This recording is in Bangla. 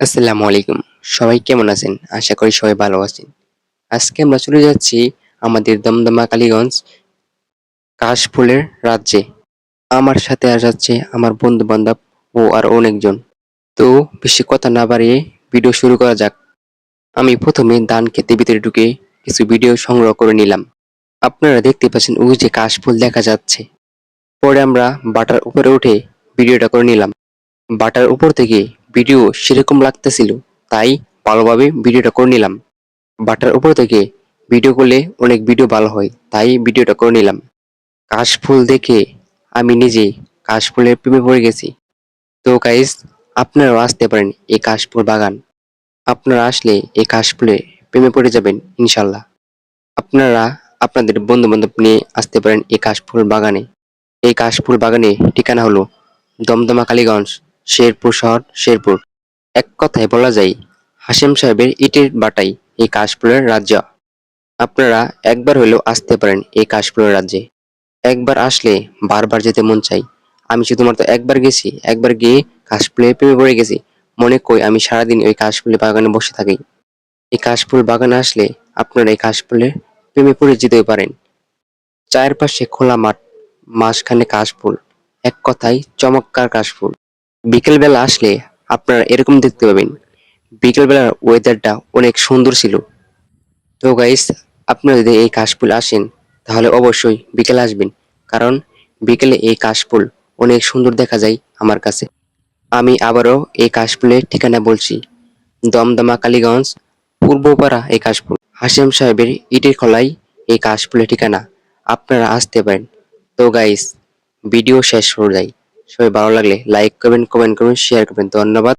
আসসালামু আলাইকুম। সবাই কেমন আছেন? আশা করি সবাই ভালো আছেন। আজকে আমরা চলে যাচ্ছি আমাদের দমদমা কালীগঞ্জ কাশফুলের রাজ্যে। আমার সাথে আর যাচ্ছে আমার বন্ধু বান্ধব ও আর অনেকজন। তো বেশি কথা না বাড়িয়ে ভিডিও শুরু করা যাক। আমি প্রথমে ধান খেতে ভিতরে ঢুকে কিছু ভিডিও সংগ্রহ করে নিলাম। আপনারা দেখতে পাচ্ছেন ওই যে কাশফুল দেখা যাচ্ছে। পরে আমরা বাটার উপরে উঠে ভিডিওটা করে নিলাম। বাটার উপর থেকে ভিডিও সেরকম লাগতেছিল, তাই ভালোভাবে ভিডিওটা করে নিলাম। বাটার উপর থেকে ভিডিও করলে অনেক ভিডিও ভালো হয়, তাই ভিডিওটা করে নিলাম। কাশফুল দেখে আমি নিজে কাশফুলের প্রেমে পড়ে গেছি। তো গাইস আপনারাও আসতে পারেন এই কাশফুল বাগান। আপনারা আসলে এই কাশফুলে প্রেমে পড়ে যাবেন ইনশাল্লাহ আপনারা আপনাদের বন্ধু বান্ধব নিয়ে আসতে পারেন এই কাশফুল বাগানে। এই কাশফুল বাগানে ঠিকানা হলো দমদমা কালীগঞ্জ। শেরপুর শহর, শেরপুর। এক কথায় বলা যায়, হাশেম সাহেবের ইটের বাটাই এই কাশফুলের রাজ্য। আপনারা একবার হলেও আসতে পারেন এই কাশফুলের রাজ্যে। একবার আসলে বারবার যেতে মন চাই। আমি শুধুমাত্র একবার গেছি, একবার গিয়ে কাশফুলে প্রেমে পড়ে গেছি। মনে কই আমি সারাদিন ওই কাশফুলের বাগানে বসে থাকি। এই কাশফুল বাগানে আসলে আপনারা এই কাশফুলের প্রেমে পড়ে যেতে পারেন। চারপাশে খোলা মাঠ, মাঝখানে কাশফুল, এক কথায় চমৎকার কাশফুল। বিকেলবেলা আসলে আপনারা এরকম দেখতে পাবেন। বিকেলবেলার ওয়েদারটা অনেক সুন্দর ছিল। তো গাইস আপনারা যদি এই কাশফুল আসেন, তাহলে অবশ্যই বিকেলে আসবেন। কারণ বিকেলে এই কাশফুল অনেক সুন্দর দেখা যায় আমার কাছে। আমি আবারও এই কাশফুলের ঠিকানা বলছি। দমদমা, কালীগঞ্জ, পূর্বপাড়া এই কাশফুল। হাসেম সাহেবের ইটের খোলাই এই কাশফুলের ঠিকানা। আপনারা আসতে পারেন। তো গাইস ভিডিও শেষ হয়ে যায়। সবাই ভালো লাগলে লাইক করবেন কমেন্ট করবেন শেয়ার করবেন। ধন্যবাদ।